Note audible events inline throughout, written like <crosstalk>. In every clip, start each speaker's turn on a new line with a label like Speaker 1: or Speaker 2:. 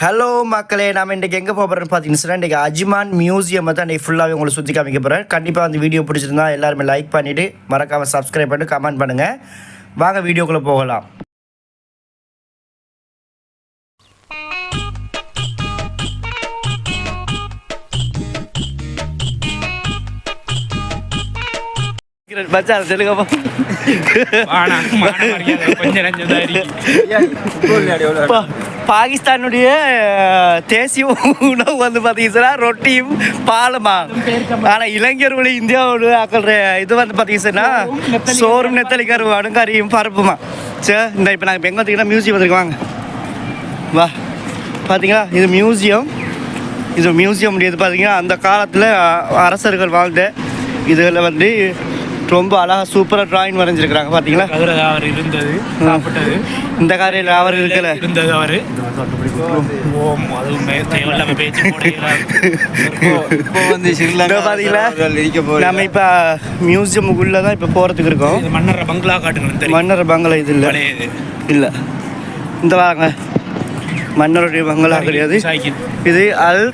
Speaker 1: Hello மக்களே. நாம இன்றைக்கி எங்கே போகிறோம்னு பார்த்தீங்கன்னா இன்றைக்கி அஜ்மான் மியூசியம் தான் இன்றைக்கி ஃபுல்லாகவே உங்களுக்கு சுற்றி காமிக்க போகிறேன் கண்டிப்பாக அந்த வீடியோ பிடிச்சிருந்தா எல்லாருமே லைக் பண்ணிவிட்டு மறக்காமல் சப்ஸ்கிரைப் பண்ணிட்டு கமெண்ட் பண்ணுங்கள் வாங்க வீடியோக்குள்ளே போகலாம். மச்சான் தெலுங்கப்பா
Speaker 2: ஆனா, மான மரியாதை கொஞ்சம் நஞ்சம்தான் இருக்கு.
Speaker 1: பா- பாகிஸ்தானுடைய தேசிய உணவு வந்து பார்த்தீங்கன்னா ரொட்டியும் பாலுமா? ஆனால் இளைஞர்களுடைய இந்தியாவோட ஆக்கிற இது வந்து பார்த்தீங்கன்னா சோறும் நெத்தலி கருவாடும் பருப்புமா? சரி இந்த இப்போ நாங்கள் எங்கே வந்தீங்கன்னா மியூசியம் வந்திருக்கோம். வாங்க. வா. பார்த்தீங்களா இது மியூசியம் இது மியூசியம் இது பார்த்தீங்கன்னா அந்த காலத்தில் அரசர்கள் வாழ்ந்த இதில் வந்து ரொம்ப அழகாக சூப்பராக டிராயிங் வரைஞ்சிருக்கிறாங்க பார்த்தீங்களா
Speaker 2: அதுல அவர் இருந்தது சாப்பிட்டது.
Speaker 1: இந்த காரையில் அவர் இருக்கல.
Speaker 2: இருந்தது அவரு. ஓம் அதுவும் பேச்சு.
Speaker 3: இப்போ வந்து
Speaker 1: நம்ம இப்போ மியூசியமுக்குள்ளே தான் இப்போ போகிறதுக்கு இருக்கோம்.
Speaker 2: மன்னர் பங்களா காட்டுங்க
Speaker 1: மன்னர் பங்களா இது இல்லை. இல்லை. இந்த வாங்க மன்னருடைய பங்களா கிடையாது. இது அல்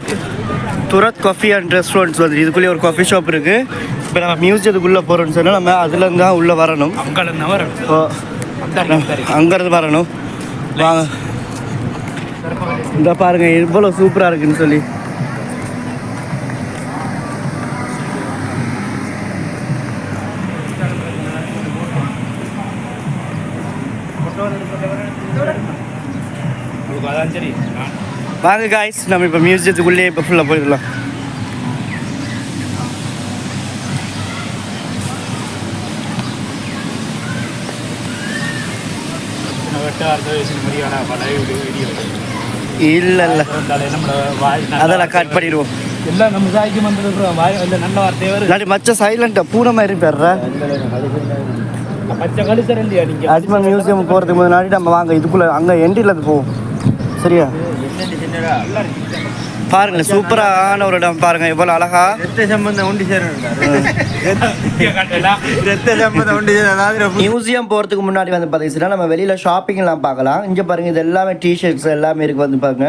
Speaker 1: துரத் காஃபி அண்ட் ரெஸ்டாரண்ட்ஸ் வந்து இதுக்குள்ளேயே ஒரு காஃபி ஷாப் இருக்குது இப்போ நம்ம மியூசியத்துக்குள்ளே போகிறோம்னு சொன்னால் நம்ம அதுலேருந்து தான் உள்ளே வரணும். ஓ.
Speaker 2: அந்த அடி.
Speaker 1: அங்கேருந்து வரணும். வாங்க இந்த பாருங்க இவ்வளோ சூப்பராக இருக்குன்னு சொல்லி. வாங்க காய்ஸ் நம்ம இப்போ மியூசியத்துக்குள்ளேயே இப்போ ஃபுல்லாக போயிடலாம்.
Speaker 2: சின்ன வெட்ட அர்த்த வயசு மாதிரியான பழைய வீடியோ வீடியோ.
Speaker 1: இல்லை இல்லை. அதெல்லாம் கட் பண்ணிடுவோம்.
Speaker 2: எல்லாம் நம்ம சாய்க்கு வந்துருக்குறோம் வாய் இல்லை நல்ல வரும்
Speaker 1: இல்லாட்டி மச்ச பூனை மாதிரி
Speaker 2: பச்சை இல்லையா
Speaker 1: அஜ்மான் மியூசியம் போகிறதுக்கு முன்னாடி நம்ம வாங்க இதுக்குள்ளே அங்கே எண்டில் அது போவோம். சரியா? பாருங்களேன் சூப்பரான ஒரு இடம் பாருங்க எவ்வளோ அழகா.
Speaker 3: ரத்த சம்பந்தம் உண்டு சேரணும்
Speaker 1: மியூசியம் போகிறதுக்கு முன்னாடி வந்து பார்த்தீங்கன்னா நம்ம வெளியில் ஷாப்பிங்லாம் பார்க்கலாம். இங்கே பாருங்க இது எல்லாமே டிஷர்ட்ஸ் எல்லாமே இருக்குது வந்து பாருங்க.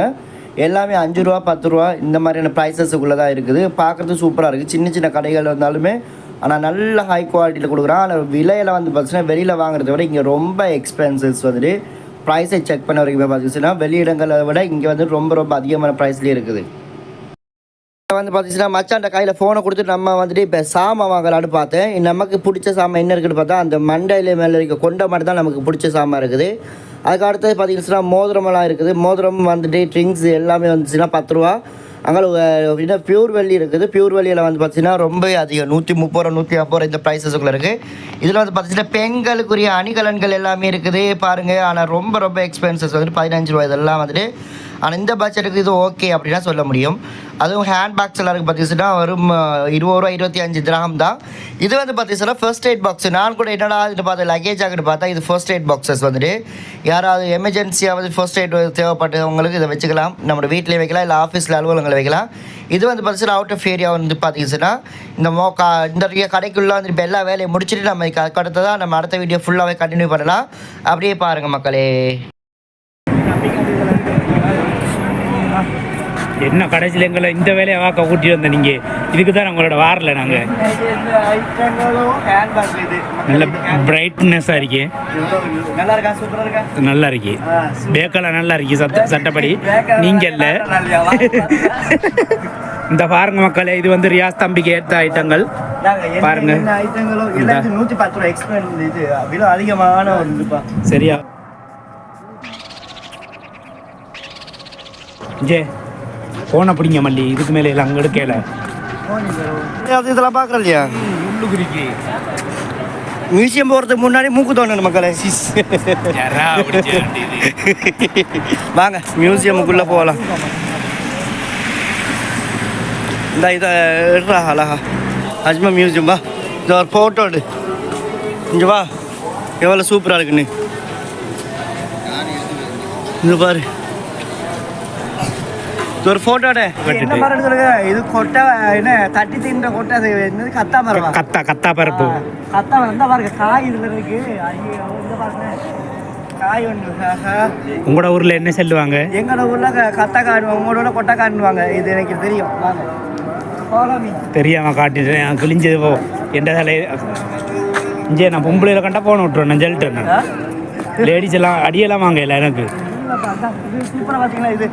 Speaker 1: எல்லாமே அஞ்சு ரூபா பத்து ரூபா இந்த மாதிரியான ப்ரைஸஸுக்குள்ளே தான் இருக்குது. பார்க்குறது சூப்பராக இருக்குது சின்ன சின்ன கடைகள் இருந்தாலுமே ஆனால் நல்ல ஹை குவாலிட்டியில் கொடுக்குறான். ஆனால் விலையில வந்து பார்த்தீங்கன்னா வெளியில் வாங்குறத விட இங்கே ரொம்ப எக்ஸ்பென்சஸ் வந்துட்டு ப்ரைஸை செக் பண்ண வரைக்கும் பார்த்தீங்கன்னா வெளியிடங்களை விட இங்கே வந்து ரொம்ப ரொம்ப அதிகமான ப்ரைஸ்லேயே இருக்குது. வந்து பார்த்தீங்கன்னா மச்சான்ட கையில் ஃபோனை கொடுத்துட்டு நம்ம வந்துட்டு இப்போ சாமான் வாங்கலான்னு பார்த்தேன். நமக்கு பிடிச்ச சாமான் என்ன இருக்குன்னு பார்த்தா அந்த மண்டையில மேலே இருக்க கொண்ட மாதிரி தான் நமக்கு பிடிச்ச சாமான் இருக்குது. அதுக்கு அடுத்தது பார்த்திங்கன்னா மோதிரமெல்லாம் இருக்குது. மோதிரம் வந்துட்டு ட்ரிங்க்ஸ் எல்லாமே வந்துச்சுன்னா பத்து ரூபா. அங்கே என்ன பியூர் வெள்ளி இருக்குது. பியூர் வெள்ளியில் வந்து பார்த்தீங்கன்னா ரொம்ப அதிகம். நூற்றி முப்பது ரூபா நூற்றி ஐம்பது ரூபா இந்த ப்ரைஸஸுக்குள்ள இருக்குது இதில் வந்து பார்த்தீங்கன்னா பெண்களுக்குரிய அணிகலன்கள் எல்லாமே இருக்குது. பாருங்கள் ஆனால் ரொம்ப ரொம்ப எக்ஸ்பென்சஸ் வந்துட்டு பதினஞ்சு ரூபா இதெல்லாம் வந்துட்டு ஆனால் இந்த பட்ஜெட்டுக்கு இது ஓகே அப்படின்னா சொல்ல முடியும். அதுவும் ஹேண்ட் பாக்ஸ் எல்லாம் இருக்குது பார்த்தீங்கன்னா வரும் இருபது ரூபா இருபத்தி அஞ்சு கிராம் தான். இது வந்து பார்த்தீங்கன்னா ஃபர்ஸ்ட் எய்ட் பாக்ஸ் நான் கூட என்னடா இது பார்த்தா லக்கேஜ் ஆகிட்டு பார்த்தா இது ஃபர்ஸ்ட் எய்ட் பாக்ஸஸ் வந்துட்டு. யாராவது எமர்ஜென்சியாவது ஃபர்ஸ்ட் எய்ட் தேவைப்பட்டவங்களுக்கு இதை வச்சுக்கலாம். நம்ம வீட்டிலே வைக்கலாம் இல்லை ஆஃபீஸில் அலுவலகங்களை வைக்கலாம். இது வந்து பார்த்தீங்கன்னா அவுட் ஆஃப் ஏரியா வந்து பார்த்தீங்கன்னா இந்த மோ கா இந்த கடைக்குள்ளே வந்துட்டு எல்லா வேலையை முடிச்சுட்டு நம்ம இதுக்கு அடுத்ததாக நம்ம அடுத்த வீடியோ ஃபுல்லாகவே கண்டினியூ பண்ணலாம். அப்படியே பாருங்கள் மக்களே.
Speaker 2: என்ன கடைசியில் எங்களை இந்த வேலையை வாக்க கூட்டி வந்த நீங்க? இதுக்கு தான் உங்களோட வாரல நாங்க. நல்ல பிரைட்னஸாக இருக்கு.
Speaker 1: நல்லா இருக்கா.
Speaker 2: பேக்கெல்லாம் நல்லா இருக்கு சட்ட சட்டப்படி. நீங்க இல்ல. இந்த பாருங்க மக்களே இது வந்து ரியாஸ் தம்பிக்கு ஏற்ற ஐட்டங்கள். பாருங்க.
Speaker 1: நூற்றி பத்து ரூபா எக்ஸ்பென்ஸ் இது. அதிகமான
Speaker 2: சரியா. ஜே. போன பிடிங்க மல்லி இதுக்கு மேலே எல்லாம் அங்கே எடுக்கல.
Speaker 1: அது இதெல்லாம் பார்க்குறோம் இல்லையா
Speaker 2: உள்ளுக்குறிக்கு.
Speaker 1: மியூசியம் போகிறதுக்கு முன்னாடி மூக்கு தோணணும் மக்களே. வாங்க மியூசியமுக்குள்ளே போகலாம். இந்த இதை எடுறா அழகா. அஜ்மா மியூசியம் வா இந்த ஒரு ஃபோட்டோ எடு. இங்கே வா. எவ்வளோ சூப்பராக இருக்குன்னு. இது பாரு. ஒரு ஃபோட்டோ எடு என்ன மரம் சொல்லுங்க இது கொட்டை என்ன தட்டி தின்ற கொட்டை அது என்னது கத்தா மரமா?
Speaker 2: கத்தா கத்தா பரப்பு.
Speaker 1: கத்தா மரம். இந்த பாருங்க காய் இதுல இருக்கு. ஐயோ இந்த பாருங்க. காய் ஒன்று.
Speaker 2: உங்களோட ஊரில் என்ன சொல்லுவாங்க?
Speaker 1: எங்களோட ஊர்ல க- கட்டை காணுவாங்க உங்களோட கொட்டை காணுவாங்க இது எனக்கு தெரியும். வாங்க.
Speaker 2: காட்டிட்டேன் நான் கிழிஞ்சது போ. எந்த தலை? இங்கே நான் பொம்பளையில் கண்டா போன விட்டுருவேன் நான் சொல்லிட்டேன் லேடிஸ் எல்லாம் அடியெல்லாம் வாங்க இல்லை எனக்கு
Speaker 1: இல்லப்பா, அதான். இது சூப்பரா பாத்தீங்களா இது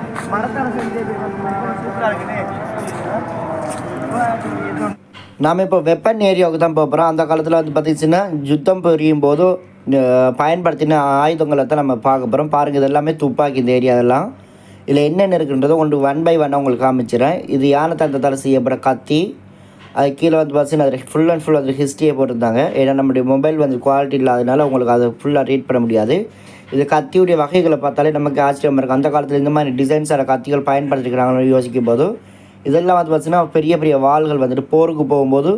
Speaker 1: நாம் இப்போ வெப்பன் ஏரியாவுக்கு தான் போகிறோம் அந்த காலத்தில் வந்து பார்த்திங்கன்னா யுத்தம் புரியும் போது பயன்படுத்தின ஆயுதங்களை தான் நம்ம பார்க்க போகிறோம் பாருங்கள் இது எல்லாமே துப்பாக்கி இந்த ஏரியா இதெல்லாம் இதில் என்னென்ன இருக்குன்றதோ உங்களுக்கு ஒன் பை ஒன்னாக உங்களுக்கு காமிச்சிடுறேன். இது யானை தந்தத்தால் செய்யப்பட கத்தி. அது கீழே வந்து பார்த்தீங்கன்னா அது ஃபுல் அண்ட் ஃபுல் அது ஹிஸ்ட்ரியை போட்டிருந்தாங்க. ஏன்னா நம்மளுடைய மொபைல் வந்து குவாலிட்டி இல்லாதனால உங்களுக்கு அதை ஃபுல்லாக ரீட் பண்ண முடியாது. இது கத்தியுடைய வகைகளை பார்த்தாலே நமக்கு ஆச்சரியமாக இருக்கும் அந்த காலத்தில் இந்த மாதிரி டிசைன்ஸான கத்திகள் பயன்படுத்திருக்கிறாங்கன்னு யோசிக்கும் போது இதெல்லாம் வந்து பார்த்திங்கன்னா பெரிய பெரிய வாள்கள் வந்துட்டு போருக்கு போகும்போது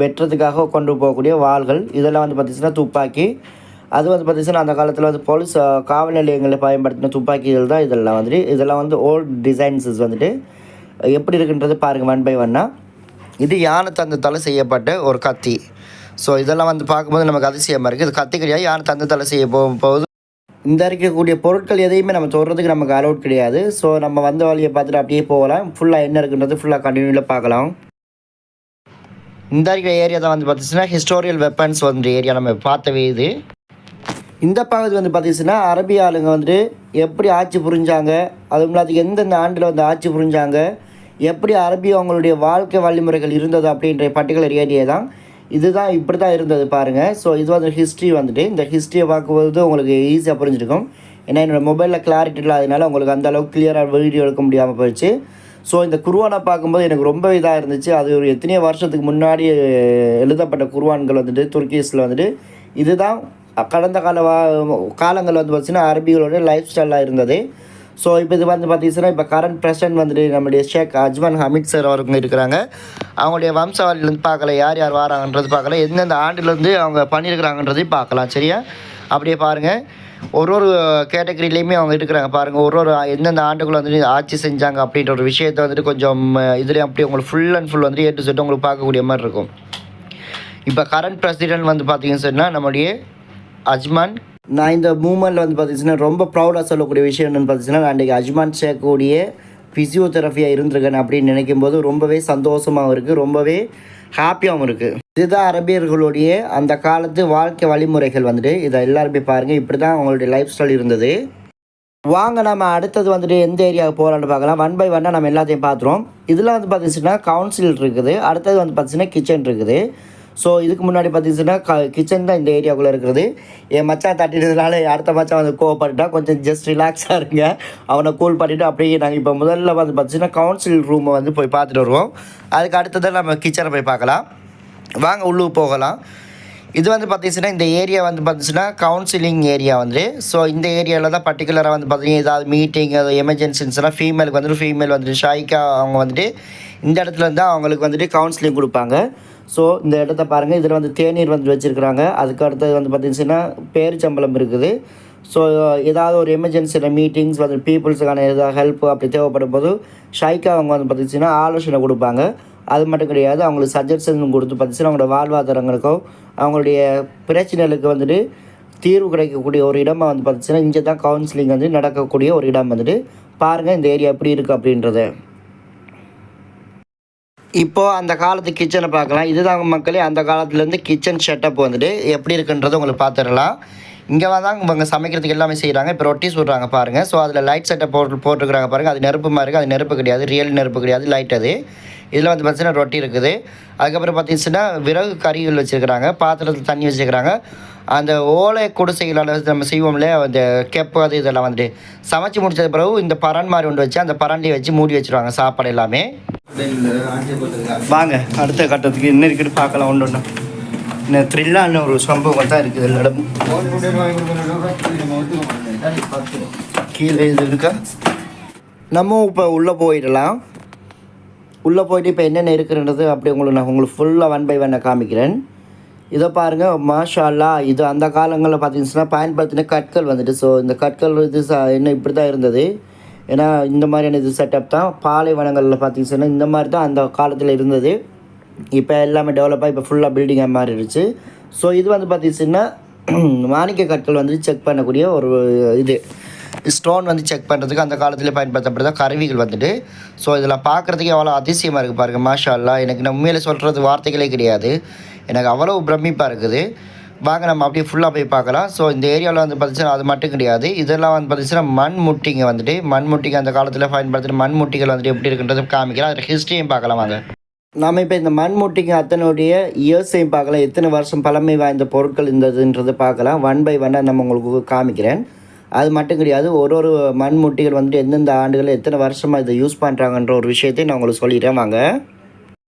Speaker 1: வெட்டுறதுக்காக கொண்டு போகக்கூடிய வாள்கள். இதெல்லாம் வந்து பார்த்திங்கன்னா துப்பாக்கி. அது வந்து பார்த்திங்கன்னா அந்த காலத்தில் வந்து போலீஸ் காவல் நிலையங்களில் பயன்படுத்தின துப்பாக்கிகள் தான் இதெல்லாம் வந்துட்டு. இதெல்லாம் வந்து ஓல்ட் டிசைன்ஸஸ் வந்துட்டு. எப்படி இருக்குன்றது பாருங்கள் ஒன் பை ஒன்னாக இது யானை தந்தத்தால் செய்யப்பட்ட ஒரு கத்தி. ஸோ இதெல்லாம் வந்து பார்க்கும்போது நமக்கு அதிசயமாக இருக்குது இது கத்தி கிடையாது யானை தந்தத்தால் செய்ய போகும் போது இந்த இருக்கக்கூடிய பொருட்கள் எதையுமே நம்ம தொடுறதுக்கு நமக்கு அலவுட் கிடையாது. ஸோ நம்ம வந்த வழியை பார்த்துட்டு அப்படியே போகலாம். ஃபுல்லாக என்ன இருக்குன்றது ஃபுல்லாக கண்டினியூவில் பார்க்கலாம். இந்த இருக்கிற ஏரியா தான் வந்து பார்த்துச்சுன்னா ஹிஸ்டோரியல் வெப்பன்ஸ் வந்து ஏரியா நம்ம பார்த்தவே இது. இந்த பகுதி வந்து பார்த்துச்சுன்னா அரபி ஆளுங்க வந்துட்டு எப்படி ஆட்சி புரிஞ்சாங்க அதுவும் இல்லாத எந்தெந்த ஆண்டில் வந்து ஆட்சி புரிஞ்சாங்க எப்படி அரபி அவங்களுடைய வாழ்க்கை வழிமுறைகள் இருந்தது அப்படின்ற பர்டிகுலர் ஏரியா தான். இதுதான் இப்படி தான் இருந்தது பாருங்கள் ஸோ இது வந்து ஹிஸ்ட்ரி வந்துட்டு இந்த ஹிஸ்ட்ரியை பார்க்கும்போது உங்களுக்கு ஈஸியாக புரிஞ்சிருக்கும். ஏன்னா என்னோடய மொபைலில் கிளாரிட்டி இல்லாதனால உங்களுக்கு அந்த அளவுக்கு கிளியராக வீடியோ எடுக்க முடியாமல் போயிடுச்சு. ஸோ இந்த குருவானை பார்க்கும்போது எனக்கு ரொம்ப இதாக இருந்துச்சு. அது ஒரு எத்தனையோ வருஷத்துக்கு முன்னாடி எழுதப்பட்ட குருவான்கள் வந்துட்டு துர்க்கீஸில் வந்துட்டு. இதுதான் கடந்த கால வா காலங்கள் வந்து பார்த்திங்கன்னா அரபிகளோட லைஃப் ஸ்டைலாக இருந்தது. ஸோ இப்போ இது வந்து பார்த்தீங்கன்னா இப்போ கரண்ட் பிரசிடென்ட் வந்துட்டு நம்முடைய ஷேக் அஜ்மான் ஹமீத் சார் அவருங்க இருக்கிறாங்க. அவங்களுடைய வம்சாவளியிலேருந்து பார்க்கல யார் யார் வராங்கன்றது பார்க்கல எந்தெந்த ஆண்டுலேருந்து அவங்க பண்ணியிருக்கிறாங்கன்றதையும் பார்க்கலாம் சரியா? அப்படியே பாருங்கள் ஒரு ஒரு கேட்டகரியிலையுமே அவங்க இருக்கிறாங்க. பாருங்கள் ஒரு ஒரு எந்தெந்த ஆண்டுகளும் வந்துட்டு ஆட்சி செஞ்சாங்க அப்படின்ற ஒரு விஷயத்தை வந்துட்டு கொஞ்சம் இதுலேயும் அப்படி உங்களுக்கு ஃபுல் அண்ட் ஃபுல் வந்துட்டு ஏ டு உங்களுக்கு பார்க்கக்கூடிய மாதிரி இருக்கும். இப்போ கரண்ட் பிரசிடென்ட் வந்து பார்த்தீங்கன்னு சொன்னால் நம்முடைய அஜ்மான் நான் இந்த மூமெண்ட்டில் வந்து பார்த்தீங்கன்னா ரொம்ப ப்ரௌடாக சொல்லக்கூடிய விஷயம் என்னென்னு பார்த்தீங்கன்னா நான் இன்றைக்கி அஜ்மான் ஷேக்குடைய ஃபிசியோதெரப்பியாக இருந்திருக்கேன் அப்படின்னு நினைக்கும் போது ரொம்பவே சந்தோஷமாகவும் இருக்குது ரொம்பவே ஹாப்பியாகவும் இருக்குது இதுதான் அரபியர்களுடைய அந்த காலத்து வாழ்க்கை வழிமுறைகள் வந்துட்டு இதை எல்லாருமே பாருங்கள் இப்படி தான் அவங்களுடைய லைஃப் ஸ்டைல் இருந்தது. வாங்க நம்ம அடுத்தது வந்துட்டு எந்த ஏரியாவுக்கு போகலான்னு பார்க்கலாம். ஒன் பை ஒன்னாக நம்ம எல்லாத்தையும் பார்த்துருவோம். இதில் வந்து பார்த்திங்கன்னா கவுன்சில் இருக்குது அடுத்தது வந்து பார்த்தீங்கன்னா கிச்சன் இருக்குது. ஸோ இதுக்கு முன்னாடி பார்த்தீங்கன்னா க கிச்சன் தான் இந்த ஏரியாவுக்குள்ளே இருக்கிறது. என் மச்சான் தட்டினதுனால அடுத்த மச்சான் வந்து கோவப்பட்டுட்டா கொஞ்சம் ஜஸ்ட் ரிலாக்ஸாக இருங்க. அவனை கூல் பண்ணிவிட்டு அப்படியே நாங்கள் இப்போ முதல்ல வந்து பார்த்தீங்கன்னா கவுன்சில் ரூமை வந்து போய் பார்த்துட்டு வருவோம். அதுக்கு அடுத்ததான் நம்ம கிச்சனை போய் பார்க்கலாம் வாங்க உள்ளுக்கு போகலாம். இது வந்து பார்த்தீங்கன்னா இந்த ஏரியா வந்து பார்த்துச்சுன்னா கவுன்சிலிங் ஏரியா வந்து. ஸோ இந்த ஏரியாவில் தான் பர்டிகுலராக வந்து பார்த்தீங்கன்னா ஏதாவது மீட்டிங் அது எமர்ஜென்சிஸ்னால் ஃபீமேலுக்கு வந்துட்டு ஃபீமேல் வந்துட்டு ஷாய்க்கா அவங்க வந்துட்டு இந்த இடத்துல இருந்து அவங்களுக்கு வந்துட்டு கவுன்சிலிங் கொடுப்பாங்க. ஸோ இந்த இடத்த பாருங்கள் இதில் வந்து தேநீர் வந்து வச்சுருக்குறாங்க. அதுக்கு அடுத்தது வந்து பார்த்திங்கன்னா பேரிச்சம்பளம் இருக்குது. ஸோ ஏதாவது ஒரு எமர்ஜென்சியில் மீட்டிங்ஸ் வந்து பீப்புள்ஸுக்கான ஏதாவது ஹெல்ப் அப்படி தேவைப்படும் போது ஷைக்கா அவங்க வந்து பார்த்திங்கன்னா ஆலோசனை கொடுப்பாங்க. அது மட்டும் கிடையாது அவங்களுக்கு சஜஷன் கொடுத்து பார்த்திங்கன்னா அவங்களோட வாழ்வாதாரங்களுக்கோ அவங்களுடைய பிரச்சனைகளுக்கு வந்துட்டு தீர்வு கிடைக்கக்கூடிய ஒரு இடமாக வந்து பார்த்திங்கன்னா இங்கே தான் கவுன்சிலிங் வந்து நடக்கக்கூடிய ஒரு இடம் வந்துட்டு பாருங்கள் இந்த ஏரியா எப்படி இருக்குது அப்படின்றத. இப்போது அந்த காலத்து கிச்சனை பார்க்கலாம். இதுதான் மக்களே அந்த காலத்துலேருந்து கிச்சன் செட்டப் வந்துட்டு எப்படி இருக்குன்றதை உங்களுக்கு பார்த்துடலாம். இங்கே தான் இவங்க சமைக்கிறதுக்கு எல்லாமே செய்கிறாங்க இப்போ ரொட்டி சுடுறாங்க பாருங்கள் ஸோ அதில் லைட் செட்டப் போட்டு போட்டிருக்கிறாங்க பாருங்கள் அது நெருப்பு மாதிரி இருக்குது அது நெருப்பு கிடையாது. ரியல் நெருப்பு கிடையாது. லைட் அது. இதில் வந்து பார்த்தீங்கன்னா ரொட்டி இருக்குது. அதுக்கப்புறம் பார்த்தீங்கன்னா விறகு கறிகள் வச்சுருக்கிறாங்க. பாத்திரத்தில் தண்ணி வச்சுருக்கிறாங்க. அந்த ஓலை குடிசைகளால் நம்ம செய்வோம்ல அந்த கெப்பு அது இதெல்லாம் வந்துட்டு. சமைச்சு முடிச்சது பிறகு இந்த பரன் மாதிரி ஒன்று வச்சு அந்த பரண்டியை வச்சு மூடி வச்சுருவாங்க சாப்பாடு எல்லாமே. வாங்க அடுத்த கட்டத்துக்கு என்ன இருக்குன்னு பார்க்கலாம் ஒன்று ஒன்று. இன்னும் த்ரில்லான ஒரு சம்பவம் தான் இருக்குது எல்லா கீழே இது இருக்கா? நம்ம இப்போ உள்ளே போயிடலாம். உள்ளே போயிட்டு இப்போ என்னென்ன இருக்குன்றது அப்படி உங்களுக்கு நான் உங்களுக்கு ஃபுல்லாக ஒன் பை ஒன்னை காமிக்கிறேன். இதை பாருங்கள் மாஷாலா இது அந்த காலங்களில் பார்த்தீங்கன்னா பயன்படுத்தின கற்கள் வந்துட்டு. ஸோ இந்த கற்கள் இது இன்னும் என்ன இப்படி தான் இருந்தது. ஏன்னா இந்த மாதிரியான இது செட்டப் தான். பாலைவனங்களில் பார்த்தீங்கன்னா இந்த மாதிரி தான் அந்த காலத்தில் இருந்தது. இப்போ எல்லாமே டெவலப்பாக இப்போ ஃபுல்லாக பில்டிங்காக மாறிடுச்சு. ஸோ இது வந்து பார்த்தீங்கன்னா மாணிக்க <clears throat> கற்கள் வந்து செக் பண்ணக்கூடிய ஒரு இது. ஸ்டோன் வந்து செக் பண்ணுறதுக்கு அந்த காலத்தில் பயன்படுத்தப்படுற கருவிகள் வந்துட்டு. ஸோ இதில் பார்க்குறதுக்கு எவ்வளோ அதிசயமாக இருக்குது பாருங்கள் மாஷா அல்லா எனக்கு நான் உண்மையில் சொல்கிறது வார்த்தைகளே கிடையாது. எனக்கு அவ்வளோ பிரமிப்பாக இருக்குது. வாங்க நம்ம அப்படியே ஃபுல்லாக போய் பார்க்கலாம். ஸோ இந்த ஏரியாவில் வந்து பார்த்திங்கன்னா அது மட்டும் கிடையாது. இதெல்லாம் வந்து பார்த்திங்கன்னா மண் முட்டிங்க வந்துட்டு. மண் முட்டிங்க அந்த காலத்தில் பயன்படுத்துகிற மண் முட்டிகள் வந்துட்டு எப்படி இருக்குன்றது காமிக்கலாம். அதில் ஹிஸ்ட்ரியும் பார்க்கலாம் வாங்க. நாம் இப்போ இந்த மண் முட்டிங்க அத்தனுடைய இயர்ஸையும் பார்க்கலாம். எத்தனை வருஷம் பழமை வாய்ந்த பொருட்கள் இருந்ததுன்றதை பார்க்கலாம். ஒன் பை ஒன்னாக நம்ம உங்களுக்கு காமிக்கிறேன். அது மட்டும் கிடையாது ஒரு ஒரு மண் முட்டிகள் வந்துட்டு எந்தெந்த ஆண்டுகள் எத்தனை வருஷமாக இதை யூஸ் பண்ணுறாங்கன்ற ஒரு விஷயத்தையும் நான் உங்களுக்கு சொல்லிடுறேன் வாங்க.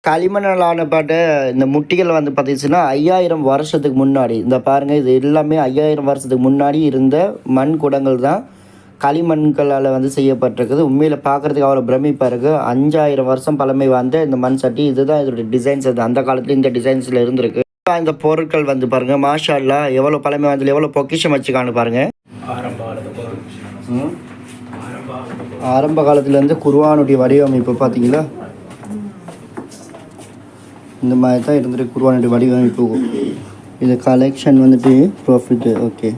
Speaker 1: களிமண்ணால் ஆனப்பட்ட இந்த முட்டிகள் வந்து பார்த்துச்சுன்னா ஐயாயிரம் வருஷத்துக்கு முன்னாடி இந்த பாருங்கள் இது எல்லாமே ஐயாயிரம் வருஷத்துக்கு முன்னாடி இருந்த மண் குடங்கள் தான் களிமண்களால் வந்து செய்யப்பட்டிருக்குது. உண்மையில் பார்க்குறதுக்கு அவ்வளோ பிரமிப்பாக இருக்குது அஞ்சாயிரம் வருஷம் பழமை வாய்ந்த இந்த மண் சட்டி இதுதான் இதோட டிசைன்ஸ் அது அந்த காலத்தில் இந்த டிசைன்ஸில் இருந்திருக்கு. இந்த பொருட்கள் வந்து பாருங்கள் மாஷா எவ்வளோ பழமை வாய்ந்தது எவ்வளோ பொக்கிஷம் வச்சுக்கான்னு பாருங்கள்
Speaker 2: ஆரம்ப
Speaker 1: காலத்துலேருந்து குர்வானுடைய வடிவமைப்பு பார்த்தீங்களா? இந்த மாதிரி தான் இருந்துட்டு குர்வானுடைய வடிவமைப்பு. இது கலெக்ஷன் வந்துட்டு ப்ராஃபிட் ஓகே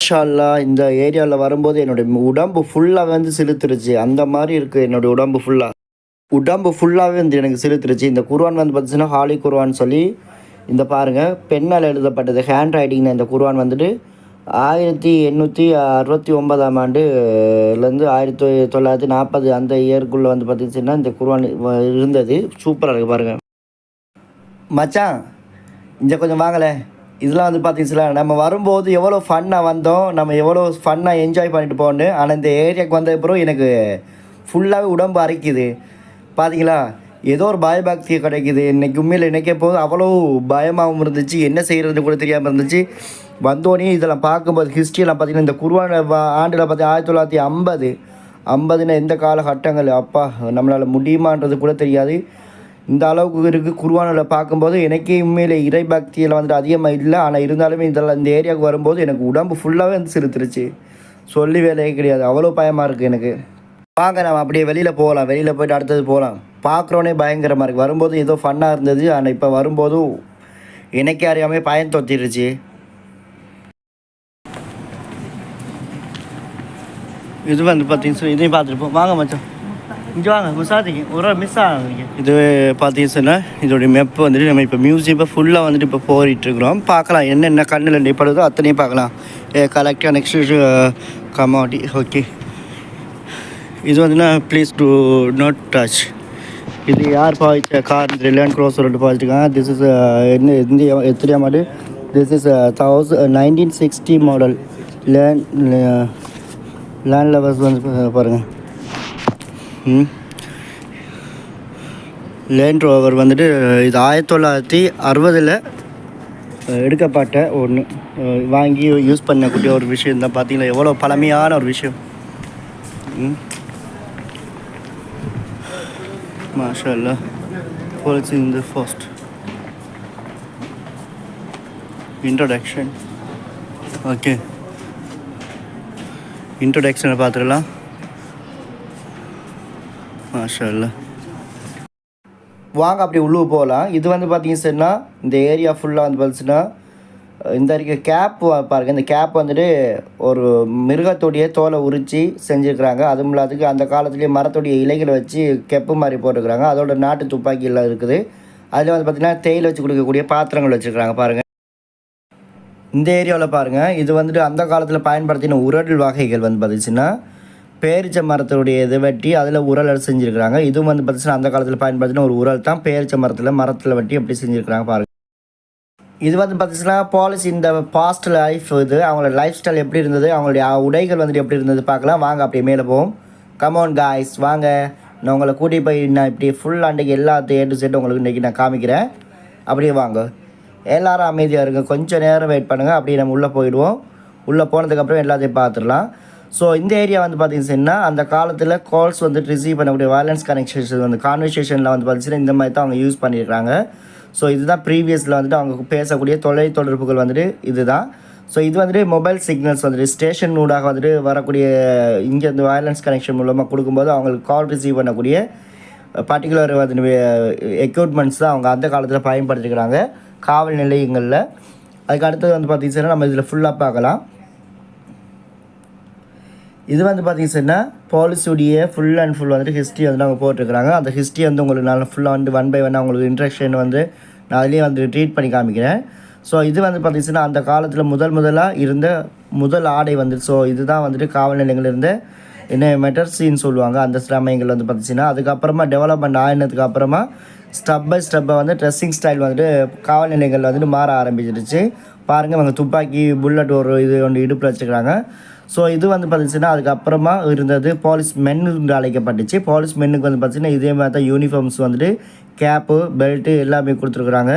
Speaker 1: மாஷால்லா இந்த ஏரியாவில் வரும்போது என்னுடைய உடம்பு ஃபுல்லாக வந்து சிலுத்துருச்சு அந்த மாதிரி இருக்குது என்னுடைய உடம்பு ஃபுல்லாக உடம்பு ஃபுல்லாகவே வந்து எனக்கு சிலுத்துருச்சு. இந்த குர்வான் வந்து பார்த்துச்சுன்னா ஹாலி குர்வான் சொல்லி இந்த பாருங்கள் பெண்ணால் எழுதப்பட்டது. ஹேண்ட் ரைட்டிங்கில் இந்த குர்வான் வந்துட்டு ஆயிரத்தி எண்ணூற்றி அறுபத்தி ஒன்பதாம் ஆண்டுலேருந்து ஆயிரத்தி தொள்ளாயிரத்தி நாற்பது அந்த இயர்க்குள்ளே வந்து பார்த்துச்சுன்னா இந்த குர்வான் இருந்தது. சூப்பராக இருக்குது பாருங்கள் மச்சான் இங்கே கொஞ்சம் வாங்கலை இதெல்லாம் வந்து பார்த்தீங்கன்னா நம்ம வரும்போது எவ்வளோ ஃபன்னாக வந்தோம் நம்ம எவ்வளோ ஃபன்னாக என்ஜாய் பண்ணிட்டு போகணும் ஆனால் இந்த ஏரியாவுக்கு வந்த அப்புறம் எனக்கு ஃபுல்லாகவே உடம்பு அரைக்குது. பார்த்தீங்களா ஏதோ ஒரு பயபக்தி கிடைக்குது. இன்னைக்கு உண்மையில் நினைக்க போது அவ்வளோ பயமாகவும் இருந்துச்சு. என்ன செய்கிறதுன்னு கூட தெரியாமல் இருந்துச்சு. வந்தோடனே இதெல்லாம் பார்க்கும்போது ஹிஸ்ட்ரியெலாம் பார்த்தீங்கன்னா இந்த குருவான ஆண்டில் பார்த்தி ஆயிரத்தி தொள்ளாயிரத்தி ஐம்பது ஐம்பதுன்னா எந்த காலகட்டங்கள்? அப்பா நம்மளால் முடியுமான்றது கூட தெரியாது. இந்த அளவுக்கு இருக்குது குருவானில் பார்க்கும்போது எனக்கே உண்மையில் இறை பக்தியில் வந்துட்டு அதிகமாக இல்லை. ஆனால் இருந்தாலுமே இதெல்லாம் இந்த ஏரியாவுக்கு வரும்போது எனக்கு உடம்பு ஃபுல்லாகவே வந்து சிறுத்துருச்சு. சொல்லி வேலையே கிடையாது. அவ்வளோ பயமாக இருக்குது எனக்கு. வாங்க நம்ம அப்படியே வெளியில் போகலாம். வெளியில் போயிட்டு அடுத்தது போகலாம். பார்க்குறோன்னே பயங்கரமாக இருக்குது வரும்போது ஏதோ ஃபன்னாக இருந்தது. ஆனால் இப்போ வரும்போதும் எனக்கே அறியாமல் பயன் தொத்திடுச்சு. இது வந்து பார்த்தீங்கன்னா இதையும் பார்த்துருப்போம் வாங்க மச்சான். இங்கே வாங்க முசாதிக்கு ஒரு மிஸ் ஆகுங்க இது பார்த்தீங்கன்னா இதோடைய மெப் வந்துட்டு நம்ம இப்போ மியூசியப்பை ஃபுல்லாக வந்துட்டு இப்போ போரிட்டுருக்குறோம். பார்க்கலாம் என்னென்ன கண்ணில் நிப்படுதோ அத்தனையும் பார்க்கலாம். கலெக்டாக நெக்ஸ்ட் கமாட்டி ஓகே இது வந்துன்னா ப்ளீஸ் டு நாட் டச் இது யார் பாவிச்ச கார் ரிலையன் க்ரோஸ் சொல்லிட்டு பாவிச்சிருக்காங்க. திஸ் இஸ் uh, என்ன இந்திய எத்திரியா model this is thousand nineteen sixty model land land levels வந்து uh, பாருங்கள் ம். லேண்ட் ரோவர் வந்துட்டு uh, இது ஆயிரத்தி தொள்ளாயிரத்தி அறுபதில் எடுக்கப்பட்ட ஒன்று வாங்கி யூஸ் பண்ணக்கூடிய ஒரு விஷயம் தான் பார்த்தீங்களா எவ்வளோ பழமையான ஒரு விஷயம். ம். MashaAllah, அல்லா What's in the first. Introduction. Okay இன்ட்ரொடக்ஷனை பார்த்துடலாம். மாஷா வாங்க அப்படி உள்ளே போகலாம். இது வந்து பார்த்தீங்க சரின்னா இந்த ஏரியா ஃபுல்லாக வந்து பார்த்தீங்கன்னா இந்த வரைக்கும் கேப் பாருங்க இந்த கேப் வந்துட்டு ஒரு மிருகத்துடைய தோலை உரித்து செஞ்சுருக்கிறாங்க. அதுவும் இல்லாததுக்கு அந்த காலத்துலேயே மரத்துடைய இலைகளை வச்சு கெப்பு மாதிரி போட்டுருக்குறாங்க. அதோட நாட்டு துப்பாக்கியெல்லாம் இருக்குது. அதில் வந்து பார்த்திங்கன்னா தேயிலை வச்சு கொடுக்கக்கூடிய பாத்திரங்கள் வச்சுருக்காங்க பாருங்கள் இந்த ஏரியாவில் பாருங்கள் இது வந்துட்டு அந்த காலத்தில் பயன்படுத்தின உரல் வகைகள் வந்து பார்த்துச்சுன்னா பேரிச்ச மரத்துடைய இதை வெட்டி அதில் உரல் செஞ்சுருக்கிறாங்க. இதுவும் வந்து பார்த்துச்சுன்னா அந்த காலத்தில் பயன்படுத்தின ஒரு உரல் தான். பேரிச்ச மரத்தில் மரத்தில் வெட்டி எப்படி செஞ்சுருக்கிறாங்க பாருங்கள் இது வந்து பார்த்துச்சுன்னா பாலிசி இந்த பாஸ்ட் லைஃப் இது அவங்களோட லைஃப் ஸ்டைல் எப்படி இருந்தது அவங்களுடைய உடைகள் வந்துட்டு எப்படி இருந்தது பார்க்கலாம். வாங்க அப்படியே மேலே போவோம். கமோன் காய்ஸ் வாங்க. நான் உங்களை கூட்டி போய் நான் இப்படி ஃபுல் அன்றைக்கு எல்லா ஏட்டு செட்டு உங்களுக்கு இன்றைக்கி நான் காமிக்கிறேன். அப்படியே வாங்க. எல்லாரும் அமைதியாக இருங்க. கொஞ்சம் நேரம் வெயிட் பண்ணுங்கள் அப்படியே நம்ம உள்ளே போயிடுவோம். உள்ளே போனதுக்கப்புறம் எல்லாத்தையும் பார்த்துடலாம். ஸோ இந்த ஏரியா வந்து பார்த்தீங்கன்னா அந்த காலத்தில் கால்ஸ் வந்துட்டு ரிசீவ் பண்ணக்கூடிய வயலன்ஸ் கனெக்ஷன்ஸ் வந்து கான்வர்சேஷனில் வந்து பார்த்தீங்கன்னா இந்த மாதிரி தான் அவங்க யூஸ் பண்ணியிருக்காங்க ஸோ இதுதான் ப்ரீவியஸில் வந்துட்டு அவங்க பேசக்கூடிய தொலை தொடர்புகள் வந்துட்டு இதுதான். ஸோ இது வந்துட்டு மொபைல் சிக்னல்ஸ் வந்துட்டு ஸ்டேஷன் ஊடாக வந்துட்டு வரக்கூடிய இங்கே இந்த வயலன்ஸ் கனெக்ஷன் மூலமாக கொடுக்கும்போது அவங்களுக்கு கால் ரிசீவ் பண்ணக்கூடிய பர்டிகுலர் வந்து எக்யூப்மெண்ட்ஸ் தான் அவங்க அந்த காலத்தில் பயன்படுத்திக்கிறாங்க காவல் நிலையங்களில். அதுக்கு அடுத்தது வந்து பார்த்தீங்கன்னா நம்ம இதில் ஃபுல்லாக பார்க்கலாம். இது வந்து பார்த்தீங்கன்னா பாலிஸுடைய ஃபுல் அண்ட் ஃபுல் வந்துட்டு ஹிஸ்ட்ரி வந்து அவங்க போட்டிருக்கிறாங்க. அந்த ஹிஸ்ட்ரி வந்து உங்களுக்கு நான் ஃபுல்லாக வந்து ஒன் பை ஒன் உங்களுக்கு இன்ட்ரெக்ஷன் வந்து நான் அதுலேயே வந்து ட்ரீட் பண்ணி காமிக்கிறேன். ஸோ இது வந்து பார்த்தீங்கன்னா அந்த காலத்தில் முதல் முதலாக இருந்த முதல் ஆடை வந்து ஸோ இதுதான் வந்துட்டு காவல் நிலையங்கள் இருந்த என்ன மெட்டர்ஸின்னு சொல்லுவாங்க. அந்த சிரமங்கள் வந்து பார்த்திங்கன்னா அதுக்கப்புறமா டெவலப்மெண்ட் ஆயினதுக்கு அப்புறமா ஸ்டெப் பை ஸ்டெப்பை வந்து ட்ரெஸ்ஸிங் ஸ்டைல் வந்துட்டு காவல் நிலையங்கள் வந்துட்டு மாற ஆரம்பிச்சிருச்சு பாருங்கள் அவங்க துப்பாக்கி புல்லட் ஒரு இது ஒன்று இடுப்பில் வச்சுக்கிறாங்க ஸோ இது வந்து பார்த்துச்சுன்னா அதுக்கப்புறமா இருந்தது போலீஸ் மென்னு அழைக்கப்பட்டுச்சு. போலீஸ் மென்னுக்கு வந்து பார்த்திங்கன்னா இதே மாதிரி தான் யூனிஃபார்ம்ஸ் வந்துட்டு கேப்பு பெல்ட்டு எல்லாமே கொடுத்துருக்குறாங்க.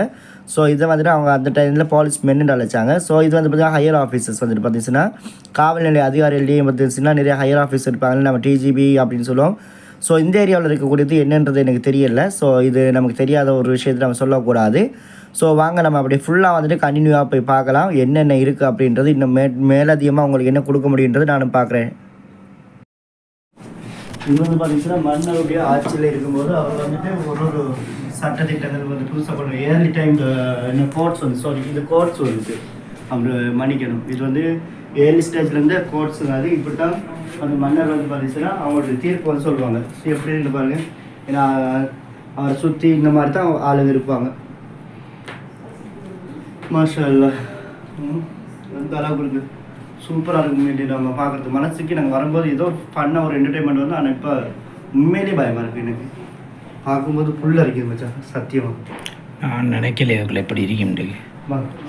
Speaker 1: ஸோ இதை வந்துட்டு அவங்க அந்த டைமில் போலீஸ் மென்னு அழைச்சாங்க. ஸோ இது வந்து பார்த்திங்கன்னா ஹையர் ஆஃபீஸர்ஸ் வந்துட்டு பார்த்திங்கன்னா காவல்நிலை அதிகாரிகளையும் நிறைய ஹையர் ஆஃபீஸர் இருப்பாங்க நம்ம டிஜிபி அப்படின்னு சொல்லுவோம். ஸோ இந்த ஏரியாவில் இருக்கக்கூடியது என்னன்றது எனக்கு தெரியல. ஸோ இது நமக்கு தெரியாத ஒரு விஷயத்தை நம்ம சொல்லக்கூடாது. ஸோ வாங்க நம்ம அப்படியே ஃபுல்லாக வந்துட்டு கண்டினியூவாக போய் பார்க்கலாம். என்னென்ன இருக்குது அப்படின்றது இன்னும் மே மேலதிகமாக உங்களுக்கு என்ன கொடுக்க முடியுன்றது நானும் பார்க்குறேன். இது வந்து பார்த்தீங்கன்னா மன்னருடைய ஆட்சியில் இருக்கும்போது அவர் வந்துட்டு ஒரு ஒரு சட்டத்திட்டங்கள் வந்து புதுசாக கொண்டு ஏர்லி டைம் என்ன கோர்ட்ஸ் வந்து சாரி இந்த கோர்ட்ஸ் வந்து அவர் மன்னிக்கணும். இது வந்து ஏர்லி ஸ்டேஜ்லேருந்து கோர்ட்ஸ் அது இப்படி தான் அந்த மன்னர் வந்து பார்த்தீங்கன்னா அவங்களுடைய தீர்ப்பு வந்து சொல்லுவாங்க. எப்படின்னு பாருங்க. ஏன்னா அவரை சுற்றி இந்த மாதிரி தான் ஆளுங்க இருப்பாங்க. மாஷா அல்லா ம், எந்த அளவுக்கு இருக்கு? சூப்பராக இருக்கும் வேண்டி நம்ம பார்க்குறது மனசுக்கு நாங்கள் வரும்போது ஏதோ ஃபன்னாக ஒரு என்டர்டைன்மெண்ட் வந்து ஆனால் இப்போ உண்மையிலேயே பயமாக இருக்குது எனக்கு. பார்க்கும்போது புல்ல இருக்குது மச்சான் சத்தியமாக
Speaker 2: நான் நினைக்கல இதுக்குள்ள எப்படி
Speaker 1: வாங்க. உஷாரு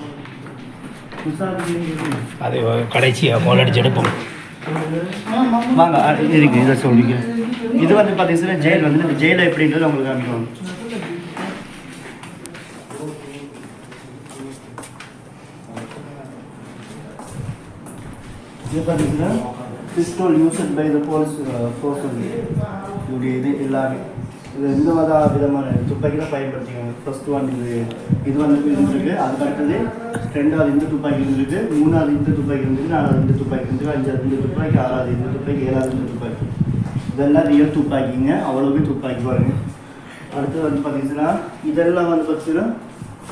Speaker 2: அது கடைசியாக கோல் அடிச்சு எடுப்போம்.
Speaker 1: வாங்க இருக்கு இதை சொல்லிக்கிறேன் இது வந்து பார்த்தீங்கன்னா ஜெயில் வந்து இந்த ஜெயிலை எப்படின்றது உங்களுக்கு காமிக்கணும் இது பார்த்தீங்கன்னா pistol use by the police force இவருடைய இது எல்லாமே. இது எந்த வித விதமான துப்பாக்கி தான் பயன்படுத்திக்கோங்க. ஃபர்ஸ்ட் ஒன் இது இது வந்து இருந்திருக்கு அதுக்கு அடுத்தது ரெண்டாவது இந்த துப்பாக்கி இருந்திருக்கு மூணாவது இந்த துப்பாக்கி இருந்திருக்கு நாலாவது இந்த துப்பாக்கி இருந்திருக்கு அஞ்சாவது இந்த துப்பாக்கி ஆறாவது இந்த துப்பாக்கி ஏழாவது இந்த துப்பாக்கி. இதெல்லாம் ரியல் துப்பாக்கிங்க அவ்வளோவே துப்பாக்கி பாருங்க. அடுத்து வந்து பார்த்தீங்கன்னா இதெல்லாம் வந்து பார்த்தீங்கன்னா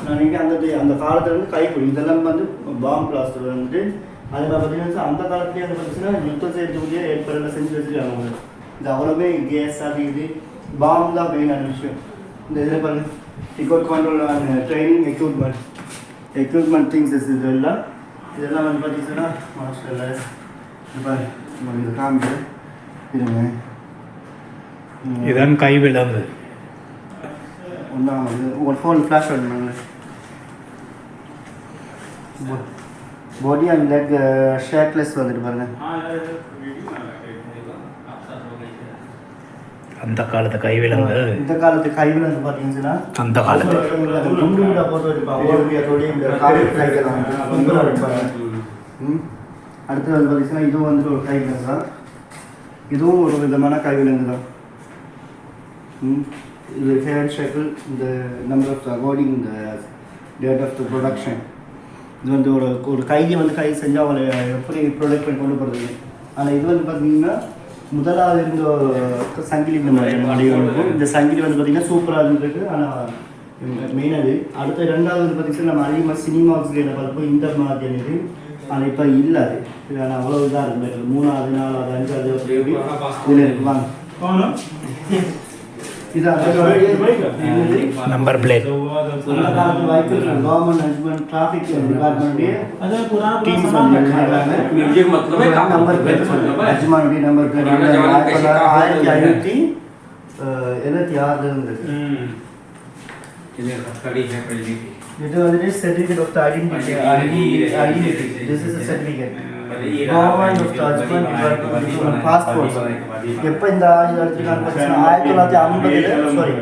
Speaker 1: நான் நினைக்கிறேன் அந்த அந்த காலத்தில் வந்து கைப்பிடி இதெல்லாம் வந்து பாம் பிளாஸ்டர் வந்துட்டு அதில் பார்த்தீங்கன்னா அந்த காலத்துலேயே வந்து பார்த்தீங்கன்னா யுத்தம் செய்யறதுக்குள்ளேயே ஏற்பாடுலாம் செஞ்சு வச்சுருக்காங்க. அவங்க இது அவ்வளோவே கேஸ் அது இது பாம் தான் மெயினான விஷயம் இந்த இதில் பாருங்க டிக்கோட் control and training equipment equipment things இது எல்லாம் இதெல்லாம் வந்து பார்த்தீங்கன்னா மாஸ்டரில் இது பாருங்க உங்களுக்கு இது காமிக்கு இருங்க ம்.
Speaker 2: இதுதான் கை விழுந்து
Speaker 1: ஒன்றாம் உங்கள் ஃபோன் ஃப்ளாஷ் பண்ணுங்களேன் பாடி அண்ட் லெக் ஷேக்லெஸ் வந்துட்டு பாருங்க
Speaker 2: அந்த காலத்து கை விலங்கு
Speaker 1: இந்த காலத்து கைவில் வந்து பார்த்தீங்கன்னா
Speaker 2: அந்த காலத்து.
Speaker 1: குண்டு குண்டா போட்டு வைப்பாங்க ஓவியத்தோடய இந்த காவிரி கைகளாம் கும்பலாக வைப்பாங்க ம். அடுத்து வந்து பார்த்தீங்கன்னா இதுவும் வந்துட்டு ஒரு கைவிலங்கு தான். இதுவும் ஒரு விதமான கைவிலங்கு தான். இது ஹேர் ஷேக்கிள் இந்த நம்பர் ஆஃப் அகார்டிங் இந்த டேட் ஆஃப் த ப்ரொடக்ஷன் இது வந்து ஒரு ஒரு கைதி வந்து கைது செஞ்சு அவளை எப்படி ப்ரொடக்ட் பண்ணி கொண்டு போகிறது ஆனால் இது வந்து பார்த்தீங்கன்னா முதலாவது இருந்த சங்கிலி இந்த மாதிரி வடிவமைப்பு இந்த சங்கிலி வந்து பார்த்தீங்கன்னா சூப்பராக இருந்திருக்கு ஆனால் மெயின் அது. அடுத்து ரெண்டாவது வந்து பார்த்தீங்கன்னா நம்ம அதிகமாக சினிமாஸ்ல பார்ப்போம்? இந்த மாதிரி இது. ஆனால் இப்போ இல்லை அது. இது ஆனால் அவ்வளோ இதாக இருக்கு மூணாவது நாலாவது அஞ்சாவது அப்படி இருக்கு. வாங்க. இது அது
Speaker 2: நம்பர் பிளேட்
Speaker 1: அந்த காலத்து வாய்ப்பு கவர்மெண்ட் ஹஸ்பண்ட் டிராஃபிக் டிபார்ட்மெண்ட்டுடைய டீம்ஸ் வந்து கவர்மெண்ட் ஆஃப் டிபார்ட்மெண்ட் பாஸ்போர்ட் எப்போ இந்த இது எடுத்துருக்காங்க பார்த்தீங்கன்னா ஆயிரத்தி தொள்ளாயிரத்தி ஐம்பதுல sorry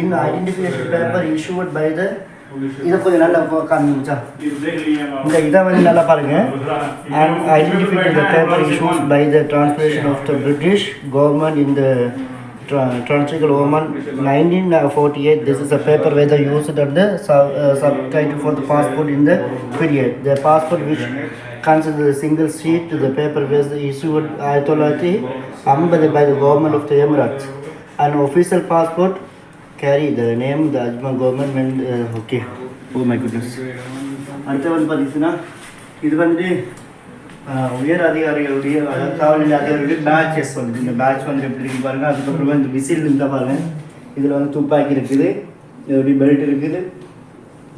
Speaker 1: in identification paper issued by the இதை கொஞ்சம் நல்லா காமிச்சா இந்த இதை வந்து நல்லா பாருங்க. And identificate the paper issues by the translation of the British government in the Transical Woman 1948 this is a paper where they used under sub, uh, subtitle for the passport in the period the passport which consists a single sheet the paper was issued 1950 by the government of the Emirates an official passport carry the name the Ajman government meant uh, okay oh my goodness அடுத்து வந்து பார்த்தீங்கன்னா இது வந்து ஆஹ், உயர் அதிகாரிகளுடைய அதாவது காவல்நிலை அதிகாரிகளுடைய patches வந்து இந்த பேட்ச் வந்து எப்படி இருக்கு பாருங்க. அதுக்கப்புறமா இந்த விசில் இந்த பாருங்க. இதில் வந்து துப்பாக்கி இருக்குது. இதோடைய பெல்ட் இருக்குது.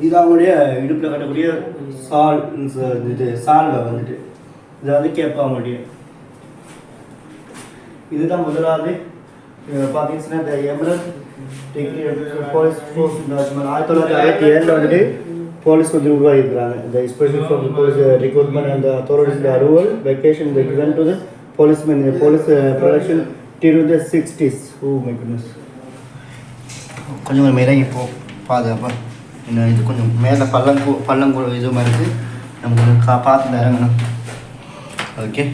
Speaker 1: இது அவங்களுடைய இடுப்பில் கட்டக்கூடிய சால் இது சால்வை வந்துட்டு. இதை வந்து கேட்போம் அவங்களுடைய. இதுதான் முதலாவது. அஹ் பார்த்தீங்கன்னா இந்த எமரல் டிகிரி போலீஸ் ஃபோர்ஸ் ஆயிரத்தி தொள்ளாயிரத்தி அறுபத்தி ஏழில் வந்துட்டு போலீஸ் வந்து உருவாகிருக்கிறாங்க இந்த ஸ்பெஷல் ஃபார் போலீஸ் ரெக்ரூட்மெண்ட் அந்த authorities arrival vacation the given to the policeman police production due the sixties oh my goodness கொஞ்சம் மேலே இப்போ பாதுகாப்பா இன்னும் இது கொஞ்சம் மேலே பள்ளங்கூ பள்ளங்கூ இது மாதிரி இருக்குது நம்ம கொஞ்சம் கா பார்த்து இறங்கணும். ஓகே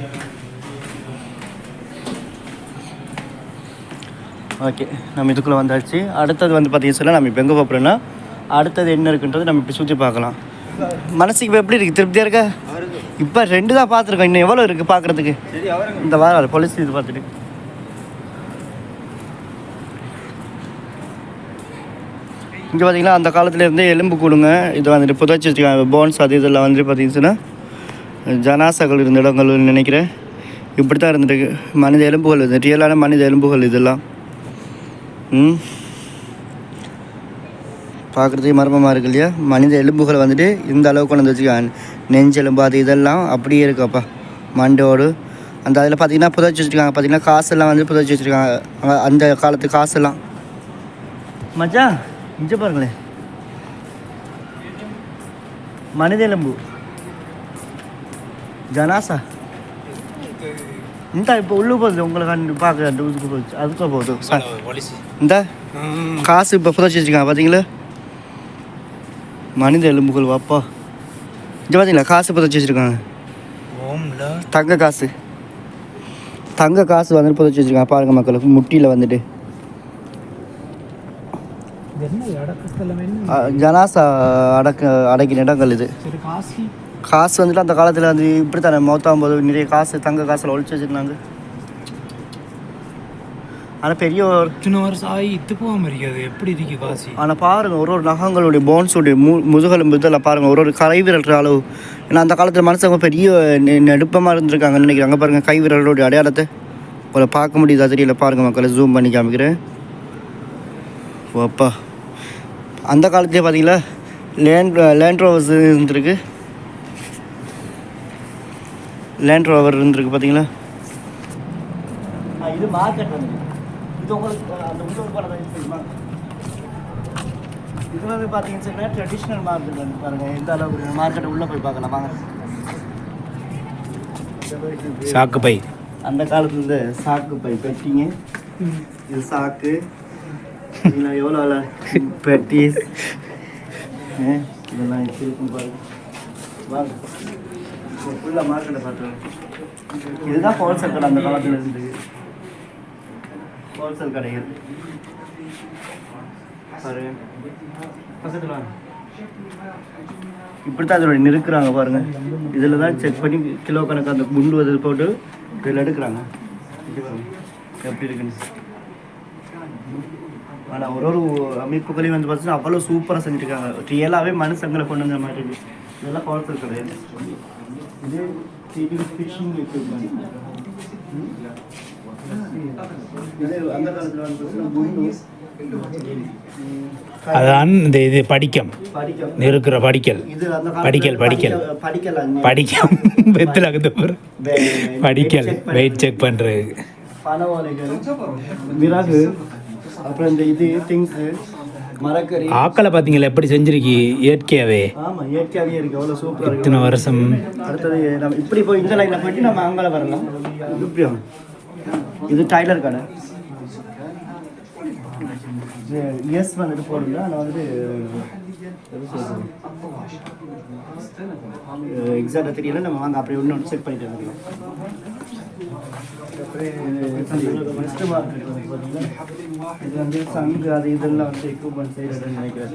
Speaker 1: ஓகே நம்ம இதுக்குள்ளே வந்தாச்சு. அடுத்தது வந்து பார்த்தீங்கன்னா நம்ம இப்போ எங்கே போகிறோன்னா அடுத்தது என்ன இருக்குன்றது நம்ம இப்படி சுற்றி பார்க்கலாம். மனசுக்கு இப்போ எப்படி இருக்குது திருப்தியாக இருக்கா? இப்போ ரெண்டு தான் பார்த்துருக்கோம். இன்னும் எவ்வளோ இருக்குது பார்க்குறதுக்கு? இந்த வாரம் போலீஸ் இது பார்த்துட்டு. இங்கே பார்த்தீங்கன்னா அந்த காலத்துலேருந்தே எலும்பு கூடுங்க. இது வந்துட்டு புதைச்சி வச்சுருக்காங்க போன்ஸ் அது இதெல்லாம் வந்துட்டு பார்த்தீங்கன்னா ஜனாசாக்கள் இருந்த இடங்கள்னு நினைக்கிறேன். இப்படி தான் இருந்துருக்கு மனித எலும்புகள் இது ரியலான மனித எலும்புகள் இதெல்லாம். ம். பார்க்குறதுக்கு மர்மமாக இருக்கு இல்லையா? மனித எலும்புகள் வந்துட்டு இந்த அளவுக்கு கொண்டு வந்து வச்சுருக்காங்க. நெஞ்செலும்பு அது இதெல்லாம் அப்படியே இருக்குப்பா. மண்டோடு. அந்த அதில் பார்த்தீங்கன்னா புதைச்சி வச்சுருக்காங்க. பார்த்தீங்கன்னா காசெல்லாம் வந்து புதைச்சி வச்சுருக்காங்க. அந்த காலத்து காசெல்லாம். மச்சான் இங்கே பாருங்களேன். மனித எலும்பு. ஜனாசா. இந்த இப்போ உள்ளே போகுது. உங்களை பார்க்க அந்த இதுக்கு போகுது. அதுக்கு போகுது. இந்த. காசு இப்போ புதைச்சி வச்சுருக்காங்க. பார்த்தீங்களா? மனித எலும்புகள் வாப்பா. இங்கே பார்த்தீங்களா காசு புதைச்சி வச்சுருக்காங்க.
Speaker 2: ஓம்ல.
Speaker 1: தங்க காசு. தங்க காசு வந்துட்டு புதைச்சி வச்சுருக்காங்க. பாருங்க மக்களுக்கு முட்டியில் வந்துட்டு. ஜனாசா அடக்க அடக்கின இடங்கள் இது.
Speaker 2: காசி.
Speaker 1: காசு வந்துட்டு அந்த காலத்தில் வந்து இப்படி தானே மௌத்தாகும் போது நிறைய காசு தங்க காசில் ஒழிச்சு வச்சுருந்தாங்க. ஆனால் பெரிய ஒரு
Speaker 2: இத்தனை வருஷம் ஆகி இத்து போகாம இருக்காது எப்படி இருக்கு காசி?
Speaker 1: ஆனால் பாருங்கள் ஒரு ஒரு நகங்களுடைய போன்ஸுடைய மு முதுகெலும்பு இதெல்லாம் பாருங்கள் ஒரு ஒரு கை விரல் அளவு. ஏன்னா அந்த காலத்தில் மனுஷங்க பெரிய நெ- நெடுப்பமாக இருந்திருக்காங்கன்னு நினைக்கிறாங்க பாருங்கள் கை விரலோடைய அடையாளத்தை உங்களை பார்க்க முடியுதா தெரியல. பாருங்கள் மக்களை ஜூம் பண்ணி காமிக்கிறேன். அப்பா. அந்த காலத்துலேயே பார்த்தீங்களா லேண்ட் லேண்ட் ரோவர்ஸ் இருந்திருக்கு. லேண்ட் ரோவர் இருந்திருக்கு பார்த்தீங்களா இது மார்க்கெட் வந்து. இது உங்களுக்கு அந்த உள்ளூர் படம் தெரியுமா இது வந்து பார்த்தீங்கன்னா ட்ரெடிஷ்னல் மார்க்கெட் வந்து பாருங்க. எந்த அளவுக்கு மார்க்கெட்டை உள்ளே போய் பார்க்கலாம் வாங்க.
Speaker 2: சாக்கு பை.
Speaker 1: அந்த காலத்துல இந்த சாக்கு பை பெட்டிங்க. இது சாக்கு. இதெல்லாம் எவ்வளோ விலை? பெட்டி. ஆ, இதெல்லாம் இருக்கும் பாருங்க வாங்க. ஃபுல்லாக மார்க்கெட்டை பார்த்துருவோம் இதுதான் ஹோல்சேல் கடை அந்த காலத்தில் இருந்தது ஹோல்சேல் கடைகள் பாருங்க பக்கத்தில் வாங்க. இப்படி தான் அதோட நிறுக்குறாங்க பாருங்க. இதில் தான் செக் பண்ணி கிலோ கணக்கு அந்த குண்டு வந்து போட்டு இதில் எடுக்கிறாங்க. எப்படி இருக்குன்னு. ஆனால் ஒரு ஒரு அமைப்புகளையும் வந்து பார்த்தீங்கன்னா அவ்வளோ சூப்பராக செஞ்சுருக்காங்க. ரியலாகவே மனுஷங்களை கொண்டு வந்த மாதிரி இதெல்லாம் ஹோல்சேல் கிடையாது. இது ஃபிஷிங் எக்யூப்மெண்ட்
Speaker 2: அதான் இந்த இது படிக்கம்.
Speaker 1: படிக்க
Speaker 2: இருக்கிற படிக்கல். படிக்கல், படிக்கல். படிக்கம். <laughs> <laughs> வெத்தில் படிக்கல் வெயிட் செக் பண்ணுறது
Speaker 1: விறகு அப்புறம் இந்த இது திங்ஸ் மரக்கறி.
Speaker 2: ஆக்களை பார்த்தீங்களா? எப்படி செஞ்சிருக்கி? இயற்கையாகவே
Speaker 1: ஆமா இயற்கையாகவே இருக்கு. அவ்வளோ சூப்பராக இருக்கு.
Speaker 2: இத்தனை வருஷம்.
Speaker 1: அடுத்தது நம்ம இப்படி போய் இந்த லைனில் போயிட்டு நம்ம அங்கே வரலாம். இப்படி. இது டைலர் கடை எஸ் வந்துட்டு போடுங்க. ஆனால் வந்து எக்ஸாக்டாக தெரியல. நம்ம வாங்க அப்படி ஒன்று செக் பண்ணிட்டு வந்துடலாம் மார்க்கெட் இது வந்து சங்கு அது இதெல்லாம் வந்து எக்யூப்மெண்ட் செய்கிற இடம்னு நினைக்கிறேன்.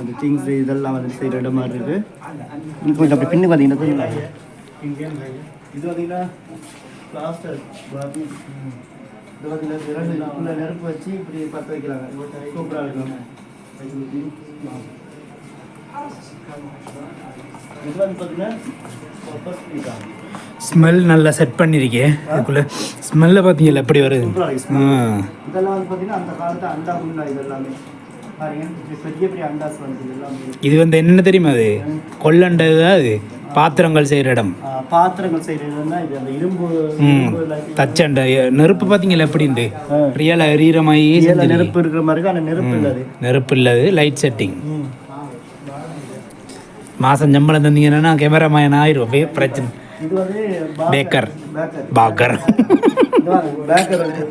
Speaker 1: அந்த திங்ஸ் இதெல்லாம் வந்து செய்கிற இடம் மாதிரி இருக்குது கொஞ்சம் அப்படி பின்னு பார்த்தீங்கன்னா இது பார்த்தீங்கன்னா பிளாஸ்டர்
Speaker 4: இது பார்த்தீங்கன்னா விறகு உள்ள நெருப்பு வச்சு இப்படி பற்ற வைக்கிறாங்க. சூப்பராக இருக்கும் இது வந்து பார்த்தீங்கன்னா copper speaker.
Speaker 2: ஸ்மெல் நல்லா செட் பண்ணியிருக்கேன் அதுக்குள்ளே ஸ்மெல்லை பார்த்தீங்களா எப்படி வருது?
Speaker 4: சூப்பரா இருக்கு.
Speaker 2: ஆ.
Speaker 4: இதெல்லாம் வந்து பார்த்தீங்கன்னா அந்த காலத்து அண்டா குண்டா இது எல்லாமே. பாருங்க இப்படி பெரிய பெரிய அண்டாஸ் வந்து இது எல்லாமே.
Speaker 2: இது வந்து என்னென்ன தெரியுமா அது? கொள்ளண்டது தான் அது. பாத்திரங்கள் செய்கிற இடம்.
Speaker 4: பாத்திரங்கள் செய்யறதுன்னா இது. அந்த இரும்பு
Speaker 2: தச்சண்டை நெருப்பு பார்த்தீங்களா எப்படின்ட்டு
Speaker 4: ஆ.
Speaker 2: ரியலாக எரியிற மாதிரி.
Speaker 4: நெருப்பு இருக்கிற மாதிரி இருக்கு, ஆனா நெருப்பு இல்லை அது
Speaker 2: நெருப்பு இல்லாது. லைட் செட்டிங்
Speaker 4: ம்.
Speaker 2: மாதம் சம்பளம் தந்தீங்கன்னா கேமராமேன் ஆயிரும் பிரச்சனை.
Speaker 4: இது வந்து
Speaker 2: பேக்கர்
Speaker 4: பேக்கர் வந்து வந்து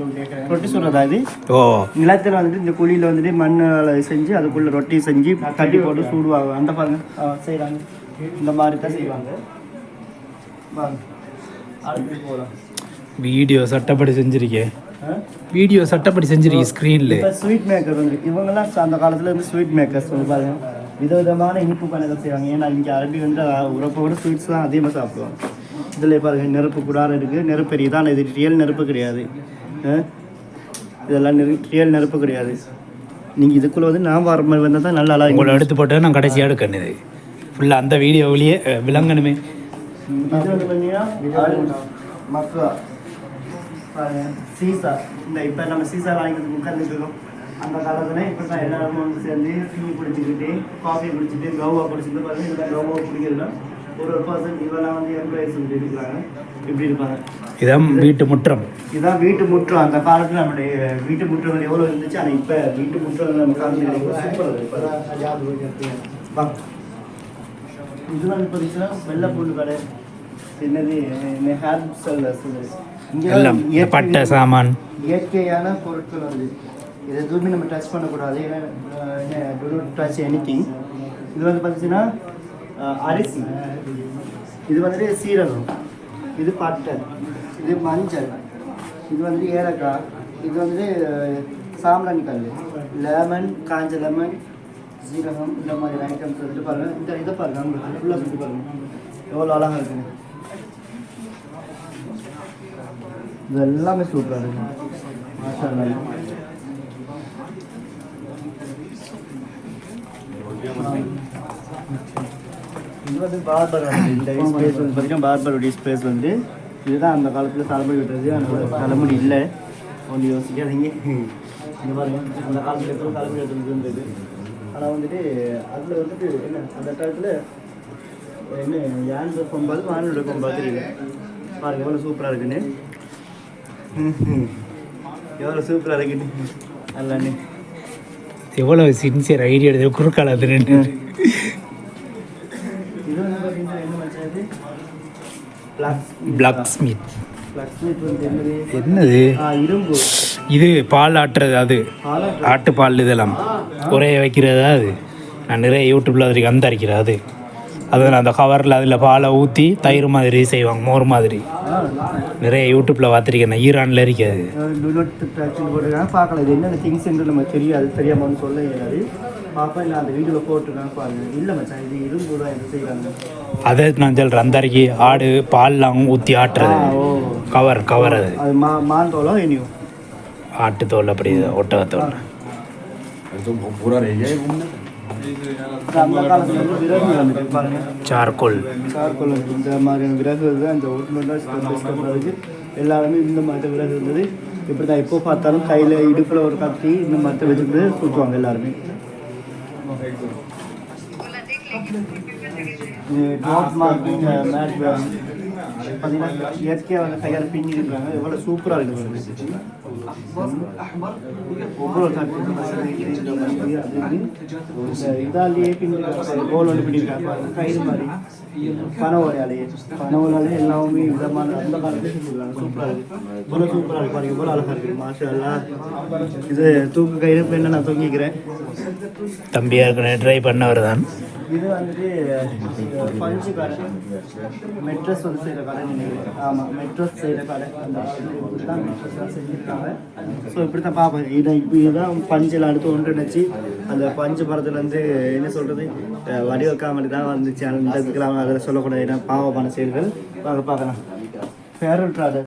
Speaker 4: வந்து ரொட்டி இது?
Speaker 2: ஓ.
Speaker 4: நிலத்தில் வந்துட்டு இந்த குழியில் வந்துட்டு மண்ணால் செஞ்சு அதுக்குள்ள ரொட்டி செஞ்சு கட்டி போட்டு சூடுவாங்க. அந்த பாருங்க. இந்த மாதிரி தான் செய்வாங்க.
Speaker 2: வீடியோ சட்டப்படி செஞ்சிருக்கேன் வீடியோ சட்டப்படி செஞ்சிருக்கேன் ஸ்க்ரீனில்
Speaker 4: ஸ்வீட் மேக்கர் வந்து இவங்கெல்லாம் அந்த காலத்துல இருந்து ஸ்வீட் மேக்கர்ஸ் வந்து பாருங்க. விதவிதமான இனிப்பு பணிகள் செய்வாங்க. ஏன்னா இங்கே அரபி வந்து உறப்போட ஸ்வீட்ஸ் தான் அதிகமாக சாப்பிடுவாங்க. இதில் பாருங்க நெருப்பு குடாரம் இருக்குது நெருப்பு ஆனால் இது ரியல் நெருப்பு கிடையாது? இதெல்லாம் நெரு ரியல் நெருப்பு கிடையாது. நீங்கள் இதுக்குள்ளே வந்து நான் வர மாதிரி வந்தால் தான் நல்லா
Speaker 2: உங்களை எடுத்து போட்டு நான் கடைசியாக எடுக்கணும் இது. ஃபுல்லாக அந்த வீடியோவிலேயே விளங்கணுமே.
Speaker 4: இது வந்து பார்த்தீங்கன்னா சீசா. இந்த இப்போ நம்ம சீசா வாங்கிட்டு உட்காந்துட்டு இருக்கோம். அந்த காலத்துல இப்போ தான் எல்லாரும் வந்து சேர்ந்து டீ குடிச்சுக்கிட்டு காஃபி குடிச்சிட்டு கௌவா குடிச்சிட்டு பாருங்க இதெல்லாம் கௌவா குடிக்கிறதுனா ஒரு ஒரு பர்சன் இவெல்லாம் வந்து எம்ப்ளாயிஸ் வந்து இருக்கிறாங்க. இப்படி இருப்பாங்க.
Speaker 2: இதான் வீட்டு முற்றம்.
Speaker 4: இதுதான் வீட்டு முற்றம். அந்த காலத்துல நம்மளுடைய வீட்டு முற்றங்கள் எவ்வளோ இருந்துச்சு? ஆனால் இப்போ வீட்டு முற்றம் நம்ம காலத்தில் சூப்பராக இது வந்து பார்த்தீங்கன்னா வெள்ளை பூண்டு கடை. என்னது? ஹேர் செல்லர்ஸ்
Speaker 2: எல்லாம் இந்த பட்டை சாமான்.
Speaker 4: இயற்கையான பொருட்கள் வந்து. இது எதுவுமே நம்ம டச் பண்ணக்கூடாது. ஏன்னா டச் எனி இது வந்து பார்த்தீங்கன்னா அரிசி. இது வந்துட்டு சீரகம். இது பட்டை. இது மஞ்சள். இது வந்து ஏலக்காய். இது வந்து சாம்பிராணி கல். லெமன் காஞ்ச லெமன் சீரகம் இந்த மாதிரி ஐட்டம்ஸ் வந்துட்டு பாருங்க. இந்த இதை பாருங்கள் உங்களுக்கு ஃபுல்லாக சுற்றி பாருங்கள் எவ்வளோ அழகாக இருக்குங்க இது எல்லாமே சூப்பராக இருக்குது மாஷா வந்து பார்பர் இந்த ஸ்பேஸ் வந்து பார்த்தீங்கன்னா பார்பருடைய ஸ்பேஸ் வந்து இதுதான் அந்த காலத்தில் தலைமுடி விட்டுறது அந்த தலைமுடி இல்லை. ஒன்று யோசிக்காதீங்க. இங்கே பாருங்க. அந்த காலத்தில் இருக்கிற தலைமுடி வெட்டுறது இருந்தது. ஆனால் வந்துட்டு அதில் வந்துட்டு என்ன அந்த காலத்தில் என்ன யானை கொம்பாது மானோட கொம்பாது தெரியல பாருங்க எவ்வளோ சூப்பராக இருக்குன்னு. எவ்வளோ சூப்பராக இருக்குன்னு. நல்லாண்ணே
Speaker 2: எவ்வளோ சின்சியர் ஐடியா எடுத்து குறுக்கால அது ரெண்டு
Speaker 4: இது வந்து பார்த்தீங்கன்னா என்ன மச்சாது பிளாக்
Speaker 2: பிளாக் ஸ்மித்
Speaker 4: என்னது
Speaker 2: இது பால் ஆட்டுறது. அது ஆட்டு பால் இதெல்லாம். உரைய வைக்கிறது அது? நான் நிறைய யூடியூப்பில் அதுக்கு அந்த அரைக்கிறது அது. அதில் அந்த கவரில் அதில் பாலை ஊற்றி தயிர் மாதிரி செய்வாங்க மோர் மாதிரி. நிறைய யூடியூப்பில் பார்த்துருக்கேன் நான் ஈரானில் இருக்காது
Speaker 4: இது என்னென்ன திங்ஸ் நமக்கு தெரியாது தெரியாம வந்து சொல்ல இயலாது. பாப்பா இல்லை அந்த வீடியோவில் போட்டிருக்காங்க பாருங்க. இல்லை மச்சான் இது இரும்பு தான் இது செய்கிறாங்க
Speaker 2: அதை நான் சொல்கிறேன் அந்த அரைக்கி ஆடு பால்லாம் ஊற்றி ஆட்டுறது.
Speaker 4: ஓ.
Speaker 2: கவர் கவர் அது.
Speaker 4: அது மா மாந்தோளோ இனியும்
Speaker 2: ஆட்டுத்தோல் அப்படி ஒட்டகத்தோல். சார்கோல்.
Speaker 4: சார்கோல் இந்த மாதிரியான விறகு தான் இந்த எல்லாருமே இந்த மாதிரி விறகு இருந்தது இப்படி தான் எப்போ பார்த்தாலும் கையில் இடுப்பில் ஒரு கத்தி இந்த மாதிரி வச்சுட்டு சுற்றுவாங்க எல்லாருமே. एकदम। ये डॉट मार्किंग है मैच मैट பார்த்தீங்கன்னா இயற்கையாக வந்து கையால் பின்னி இருக்காங்க எவ்வளோ சூப்பராக இருக்குது இதாலேயே பின்னிருக்காங்க கோல் ஒன்று பின்னிருக்காங்க கயிறு மாதிரி. பனை ஓலையாலேயே. பனை ஓலையாலே எல்லாமே விதமான அந்த காலத்தில் செஞ்சுருக்காங்க சூப்பராக இருக்குது இவ்வளோ சூப்பராக இருக்கு. பாருங்க இவ்வளோ அழகாக இருக்குது மாஷா எல்லாம் இது தூக்கு கயிறு இப்போ என்ன நான் தூங்கிக்கிறேன்.
Speaker 2: தம்பியாக இருக்கணும் ட்ரை பண்ணவர் தான்
Speaker 4: இது வந்துட்டு பஞ்சு கடை. மெட்ரஸ் வந்து செய்கிற கடை நினைக்கிறேன் ஆமாம் மெட்ரஸ் செய்கிற கடை. அந்த தான் மெட்ரஸ்லாம் செஞ்சுருக்காங்க. ஸோ இப்படி தான் பார்ப்பேன் இதை இப்போ இதுதான் பஞ்சில் அடுத்து ஒன்றிணைச்சு அந்த பஞ்சு படத்துலேருந்து என்ன சொல்கிறது வடிவக்காமடி தான் வந்துச்சு அந்த இதுக்கெல்லாம் அதில் சொல்லக்கூடாது ஏன்னா பாவமான செயல்கள்.
Speaker 1: வாங்க பார்க்கலாம். ஃபேரல் ட்ராடர்